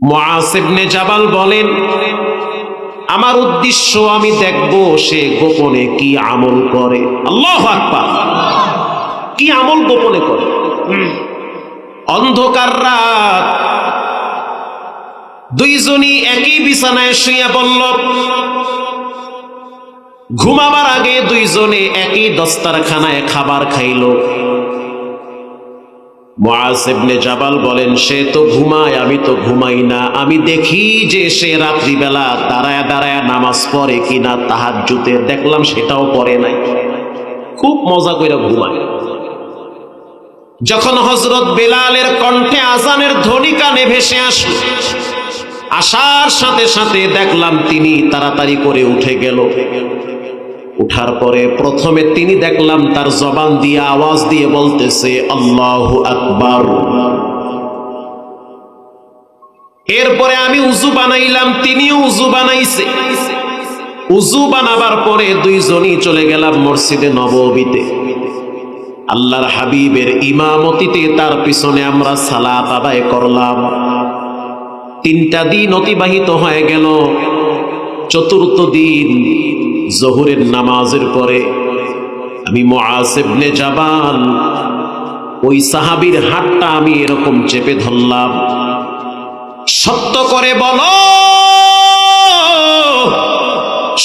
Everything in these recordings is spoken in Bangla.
মুআসিবনে জাবাল বলেন, আমার উদ্দেশ্য আমি দেখব সে গোপনে কি আমল করে। আল্লাহ আকবার। কি আমল গোপনে করে? অন্ধকার রাত। দুইজনই একই বিছানায় শুয়ে বলল, ঘুমাবার আগে দুইজনে একই দস্তারখানায় খাবার খাইল। মুআসিবনে জাবাল বলেন, সে তো ঘুমায়, আমি তো ঘুমাই না। আমি দেখি যে সে রাত্রিবেলা দাঁড়ায় দাঁড়ায় নামাজ পড়ে কিনা তাহাজ্জুতে। দেখলাম সেটাও পড়ে নাই। খুব মজা করে ঘুমায়। যখন হজরত বেলালের কণ্ঠে আজানের ধ্বনি কানে ভেসে আসলো, আসার সাথে সাথে দেখলাম তিনি তাড়াতাড়ি করে উঠে গেল। উঠার পরে প্রথমে তিনি দেখলাম তার জবান দিয়ে আওয়াজ দিয়ে বলতেছে, আল্লাহ আকবার। এরপরে আমি উজু বানাইলাম, তিনিও উজু বানাইছে। উজু বানাবার পরে দুইজনই চলে গেলাম মসজিদে নববীতে আল্লাহর হাবিবের ইমামতিতে তার পিছনে আমরা সালাত আদায় করলাম। তিনটা দিন অতিবাহিত হয়ে গেল। চতুর্থ দিন জহুরের নামাজের পরে আমি মোয়াসেবনে জাবাল, ওই সাহাবির হাতটা আমি এরকম চেপে ধরলাম। সত্য করে বলো,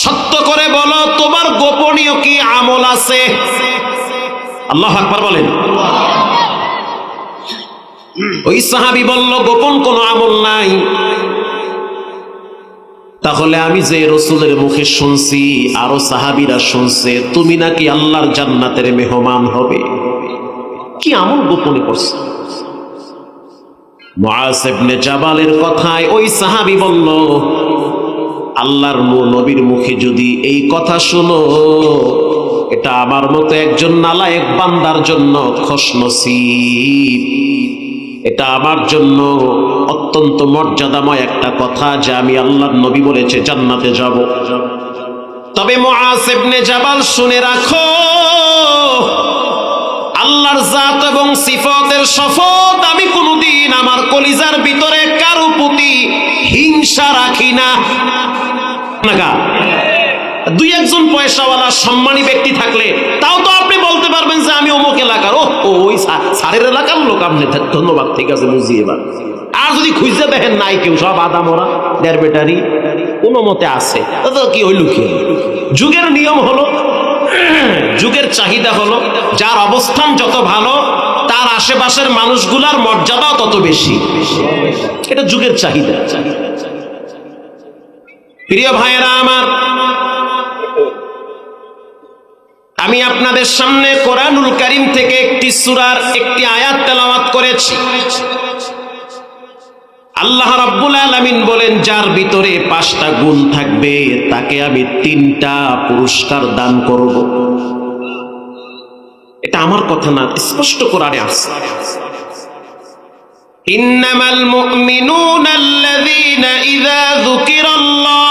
সত্য করে বলো, তোমার গোপনীয় কি আমল আছে? আল্লাহ আকবার বলেন। ওই সাহাবি বলল, গোপন কোনো আমল নাই। তাহলে আমি যে রসুলের মুখে শুনছি, আরও সাহাবিরা শুনছে, তুমি নাকি আল্লাহর জান্নাতের মেহমান হবে? কি আমল গোপনে করছে? জাবালের কথায় ওই সাহাবি বলল, আল্লাহর নবীর মুখে যদি এই কথা শোনো, এটা আমার মতো একজন নালায়েক বান্দার জন্য খসনসিব এটা আমার জন্য অত্যন্ত মর্যাদাময় একটা কথা যে আমি আল্লাহর নবী বলেছে, জান্নাতে যাব। তবে মুআসিবনে জাবাল শুনে রাখো, আল্লাহর জাত এবং সিফতের শপথ আমি কোনোদিন আমার কলিজার ভিতরে কারও প্রতি হিংসা রাখি না। দুই একজন পয়সাওয়ালা সম্মানী ব্যক্তি থাকলে তাও তো আপনি পারবেন যে আমি অমুক এলাকার। ও ওই সারের এলাকার লোক আপনি ধন্যবাদ, ঠিক আছে বুঝি এবার। আর যদি খুঁজতে দেখেন নাই কেউ, সব আদা মরা দেড় বেটারি কোনো মতে আছে। কি হইল কি? যুগের নিয়ম হলো, যুগের চাহিদা হলো, যার অবস্থান যত ভালো, তার আশেপাশের মানুষগুলার মর্যাদাও তত বেশি। এটা যুগের চাহিদা। প্রিয় ভাইয়েরা আমার আমি আপনাদের সামনে কোরআনুল করিম থেকে একটি সুরার একটি আয়াত তেলাওয়াত করেছি। আল্লাহ রাব্বুল আলামিন বলেন, যার ভিতরে পাঁচটা গুণ থাকবে, তাকে আমি তিনটা পুরস্কার দান করব। এটা আমার কথা না, স্পষ্ট কোরআনে আছে। ইন্নামাল মুমিনুনা আল্লাযীনা ইযা যুকিরাল্লাহ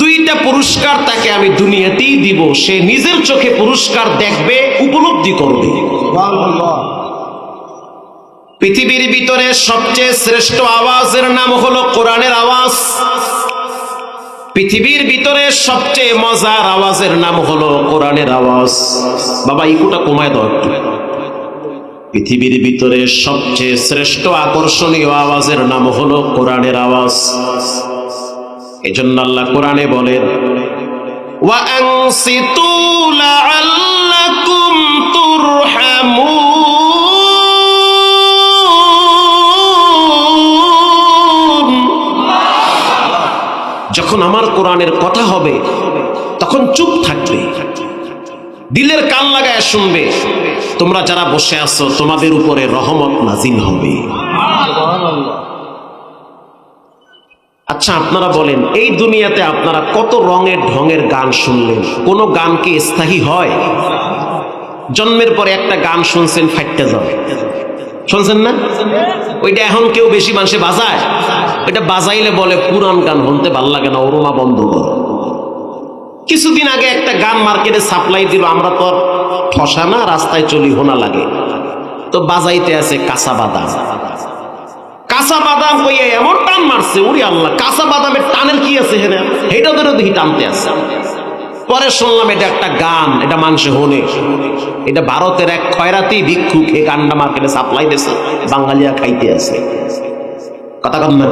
দুইটা পুরস্কার তাকে আমি দুনিয়াতেই দিব। সে নিজের চোখে পুরস্কার দেখবে, উপলব্ধি করবে। পৃথিবীর ভিতরে সবচেয়ে শ্রেষ্ঠ আওয়াজের নাম হলো কোরআনের আওয়াজ। পৃথিবীর ভিতরে সবচেয়ে মজার আওয়াজের নাম হলো কোরআনের আওয়াজ। বাবা, ইকুটা কমায় দাও পৃথিবীর ভিতরে সবচেয়ে শ্রেষ্ঠ আকর্ষণীয় আওয়াজের নাম হলো কোরআনের আওয়াজ। এজন্য আল্লাহ কোরআনে বলেন যখন আমার কোরআনের কথা হবে, তখন চুপ থাকবে, দিলের কান লাগায় শুনবে। তোমরা যারা বসে আছো, তোমাদের উপরে রহমত নাজিল হবে। আচ্ছা আপনারা বলেন, এই দুনিয়াতে আপনারা কত রঙের ঢঙের গান শুনলেন? কোন গান কি স্থায়ী হয়? জন্মের পরে একটা গান শুনছেন, ফাইটটা যাবে। শুনছেন না? ওইটা এখন কেউ বেশি মানুষে বাজায়? ওইটা বাজাইলে বলে, পুরান গান শুনতে ভালো লাগে না, ওরমা বন্ধ করো। কিছুদিন আগে একটা গান মার্কেটে সাপ্লাই দিল, আমরা তো ঠসা না রাস্তায় চলি, হোনা লাগে। তো বাজাইতে আছে কাঁচা বাদাম। কাঁচা বাদাম হইয়া এমন টান মারছে, উড়ি আল্লাহ, কাঁচা বাদামের টানের কি আছে হেনে এটা ধরে দেখি টানতে আছে। পরে শুনলাম এটা একটা গান, এটা মানুষে হনে এটা ভারতের এক খয়রাতি ভিক্ষুক এই গানটা মার্কেটে সাপ্লাই দিয়েছে, বাঙালিয়া খাইতে আছে। কথা কন না